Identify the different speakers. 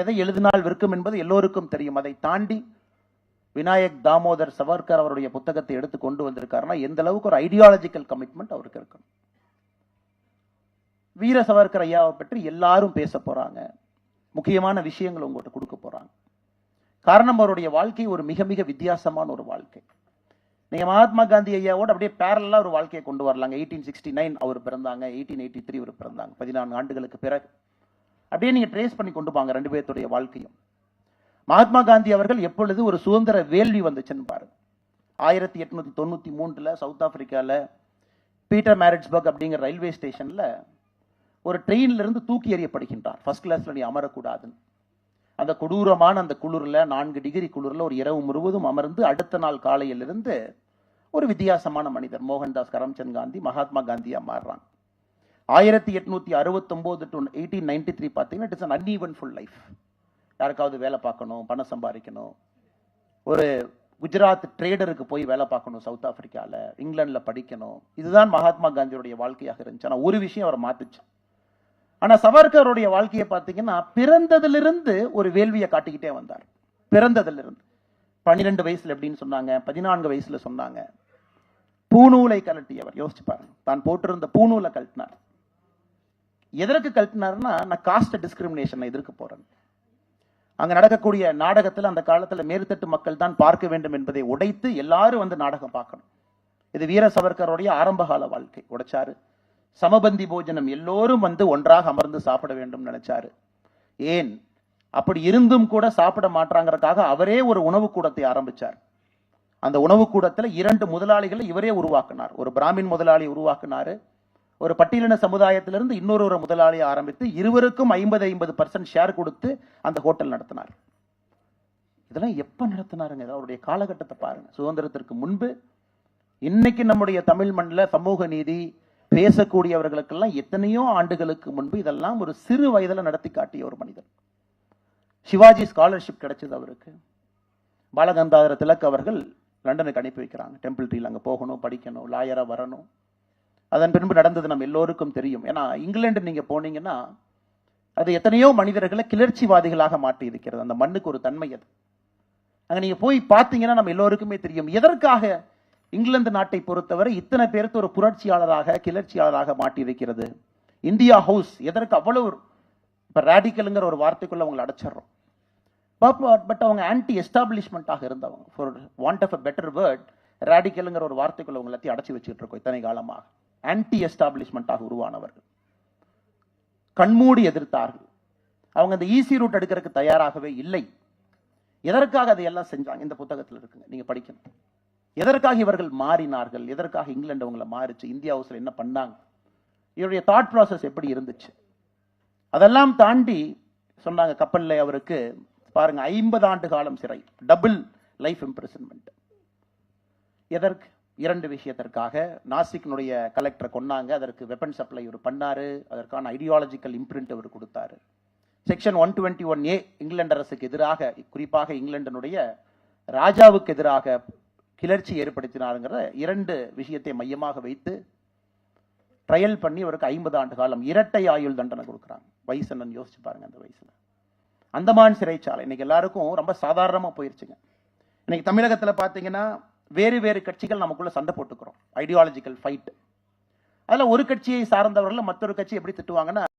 Speaker 1: எதை எழுதினால் விற்கும் என்பது எல்லோருக்கும் தெரியும். அதை தாண்டி விநாயக் தாமோதர் சவர்கர் அவருடைய புத்தகத்தை எடுத்து கொண்டு வந்திருக்காருன்னா எந்த அளவுக்கு ஒரு ஐடியாலஜிக்கல் கமிட்மெண்ட் அவருக்கு இருக்கணும் வீர சவர்கர் ஐயாவை பற்றி எல்லாரும் பேச போறாங்க. முக்கியமான விஷயங்கள் உங்கள்கிட்ட கொடுக்க போறாங்க. காரணம் அவருடைய வாழ்க்கை ஒரு மிக மிக வித்தியாசமான ஒரு வாழ்க்கை. நீங்கள் மகாத்மா காந்தி ஐயாவோட அப்படியே பேரலாக ஒரு வாழ்க்கையை கொண்டு வரலாங்க. எயிட்டீன் சிக்ஸ்டி நைன் அவர் பிறந்தாங்க. எயிட்டீன் எயிட்டி த்ரீ அவர் பிறந்தாங்க. பதினான்கு ஆண்டுகளுக்கு பிறகு. அப்படியே நீங்க ட்ரேஸ் பண்ணி கொண்டு போங்க ரெண்டு பேர்த்துடைய வாழ்க்கையும். மகாத்மா காந்தி அவர்கள் எப்பொழுது ஒரு சுதந்திர வேள்வி வந்துச்சுன்னு பாருங்க. ஆயிரத்தி எட்நூத்தி தொண்ணூற்றி மூன்றில் சவுத் ஆஃப்ரிக்காவில் பீட்டர் மேரிட்ஸ்பர்க் அப்படிங்கிற ரயில்வே ஸ்டேஷனில் ஒரு ட்ரெயின்லேருந்து தூக்கி எறியப்படுகின்றார். ஃபர்ஸ்ட் கிளாஸில் நீ அமரக்கூடாதுன்னு. அந்த கொடூரமான அந்த குளிரில் நான்கு டிகிரி குளிரில் ஒரு இரவு முழுவதும் அமர்ந்து அடுத்த நாள் காலையிலிருந்து ஒரு வித்தியாசமான மனிதர் மோகன்தாஸ் கரம்சந்த் காந்தி மகாத்மா காந்தியாக மாறுறாங்க. ஆயிரத்தி எட்நூத்தி அறுபத்தொம்போது டு எயிட்டீன் நைன்டி த்ரீ பார்த்தீங்கன்னா இட்ஸ் அன் அன்இவன்ஃபுல் லைஃப் யாருக்காவது வேலை பார்க்கணும் பணம் சம்பாதிக்கணும். ஒரு குஜராத் ட்ரேடருக்கு போய் வேலை பார்க்கணும் சவுத் ஆப்பிரிக்காவில் இங்கிலாண்டில் படிக்கணும். இதுதான் மகாத்மா காந்தியுடைய வாழ்க்கையாக இருந்துச்சு. ஆனால் ஒரு விஷயம் அவரை மாத்துச்சு. ஆனால் சவர்கருடைய வாழ்க்கையை பார்த்தீங்கன்னா பிறந்ததிலிருந்து ஒரு வேள்வியை காட்டிக்கிட்டே வந்தார். பிறந்ததிலிருந்து. பன்னிரெண்டு வயசில் எப்படின்னு சொன்னாங்க பதினான்கு வயசில் சொன்னாங்க. பூநூலை கழட்டியவர். யோசிச்சு பாருங்க. தான் போட்டிருந்த பூநூலை கழட்டினார். எதற்கு கழட்டினார்னா நான் காஸ்ட் டிஸ்கிரிமினேஷனை எதிர்க்க போறேன். அங்க நடக்கக்கூடிய நாடகத்தில் அந்த காலத்தில் மேல்தட்டு மக்கள் தான் பார்க்க வேண்டும் என்பதை உடைத்து எல்லாரும் வந்து நாடகம் பார்க்கணும். இது வீர சவர்கருடைய ஆரம்பகால வாழ்க்கை உடைச்சாரு. சமபந்தி போஜனம் எல்லோரும் வந்து ஒன்றாக அமர்ந்து சாப்பிட வேண்டும் நினைச்சாரு. ஏன்? அப்படி இருந்தும் கூட சாப்பிட மாட்டாங்கிறதுக்காக அவரே ஒரு உணவு கூடத்தை ஆரம்பிச்சார். அந்த உணவு கூடத்தில் இரண்டு முதலாளிகளை இவரே உருவாக்கினார். ஒரு பிராமின் முதலாளி உருவாக்கினாரு. ஒரு பட்டியலின சமுதாயத்திலிருந்து இன்னொரு ஒரு முதலாளியை ஆரம்பித்து இருவருக்கும் ஐம்பது ஐம்பது பர்சன்ட் ஷேர் கொடுத்து அந்த ஹோட்டல் நடத்தினார். இதெல்லாம் எப்ப நடத்தினாருங்க? அவருடைய காலகட்டத்தை பாருங்க. சுதந்திரத்திற்கு முன்பு இன்னைக்கு நம்முடைய தமிழ் மண்ணில் சமூக நீதி பேசக்கூடியவர்களுக்கெல்லாம் எத்தனையோ ஆண்டுகளுக்கு முன்பு இதெல்லாம் ஒரு சிறு வயதுல நடத்தி காட்டிய ஒரு மனிதன். சிவாஜி ஸ்காலர்ஷிப் கிடைச்சது அவருக்கு. பாலகந்தாதர திலக் அவர்கள் லண்டனுக்கு அனுப்பி வைக்கிறாங்க. டெம்பிள் ட்ரீல அங்க போகணும் படிக்கணும் லாயரா வரணும். அதன் பின்பு நடந்தது நம்ம எல்லோருக்கும் தெரியும். ஏன்னா இங்கிலாந்து நீங்க போனீங்கன்னா அது எத்தனையோ மனிதர்களை கிளர்ச்சிவாதிகளாக மாற்றி இருக்கிறது அந்த மண்ணுக்கு ஒரு தன்மை அது. அங்க நீங்க போய் பார்த்தீங்கன்னா நம்ம எல்லோருக்குமே தெரியும். எதற்காக இங்கிலாந்து நாட்டை பொறுத்தவரை இத்தனை பேருக்கு ஒரு புரட்சியாளராக கிளர்ச்சியாளராக மாட்டி இருக்கிறது இந்தியா ஹவுஸ். எதற்கு அவ்வளவு இப்போ இப்ப ரேடிக்கலுங்கிற ஒரு வார்த்தைக்குள்ள அவங்களை அடைச்சிடுறோம். பட் அவங்க ஆன்டி எஸ்டாப்ளிஷ்மெண்ட்டாக இருந்தவங்க. For want of a better word ரேடிக்கலுங்கிற ஒரு வார்த்தைக்குள்ள அவங்க எல்லாத்தையும் அடைச்சி வச்சுட்டு இருக்கோம் இத்தனை காலமாக. ஆன்டி எஸ்டாப்ளிஷ்மெண்ட்டாக உருவானவர்கள். கண்மூடி எதிர்த்தார்கள். அவங்க அந்த ஈசி ரூட் எடுக்கிறதுக்கு தயாராகவே இல்லை. எதற்காக அதை எல்லாம் செஞ்சாங்க? இந்த புத்தகத்தில் இருக்குங்க. நீங்க படிக்கணும். எதற்காக இவர்கள் மாறினார்கள்? எதற்காக இங்கிலாந்து அவங்கள மாறிச்சு? இந்தியா ஹவுஸில் என்ன பண்ணாங்க? இவருடைய தாட் ப்ராசஸ் எப்படி இருந்துச்சு? அதெல்லாம் தாண்டி சொன்னாங்க கப்பலில் அவருக்கு பாருங்க ஐம்பது ஆண்டு காலம் சிறை. டபுள் லைஃப் இம்ப்ரெசன்மெண்ட் எதற்கு? இரண்டு விஷயத்திற்காக நாசிக்னுடைய கலெக்டரை கொன்னாங்க. அதற்கு வெப்பன் சப்ளை இவர் பண்ணாரு. அதற்கான ஐடியாலஜிக்கல் இம்ப்ரிண்ட் அவர் கொடுத்தாரு. Section one twenty one A England அரசுக்கு எதிராக குறிப்பாக இங்கிலாண்டினுடைய ராஜாவுக்கு எதிராக கிளர்ச்சி ஏற்படுத்தினாருங்கிற இரண்டு விஷயத்தை மையமாக வைத்து ட்ரையல் பண்ணி அவருக்கு ஐம்பது ஆண்டு காலம் இரட்டை ஆயுள் தண்டனை கொடுக்குறாங்க. வயசுன்னு யோசிச்சு பாருங்க அந்த வயசுல. அந்தமான் சிறைச்சாலை. இன்னைக்கு எல்லாருக்கும் ரொம்ப சாதாரணமாக போயிருச்சுங்க. இன்னைக்கு தமிழகத்தில் பார்த்தீங்கன்னா வேறு வேறு கட்சிகள் நமக்குள்ள சண்டை போட்டுக்கிறோம். ஐடியாலஜிக்கல் ஃபைட் அதில் ஒரு கட்சியை சார்ந்தவர்கள் மற்றொரு கட்சி எப்படி திட்டுவாங்கன்னா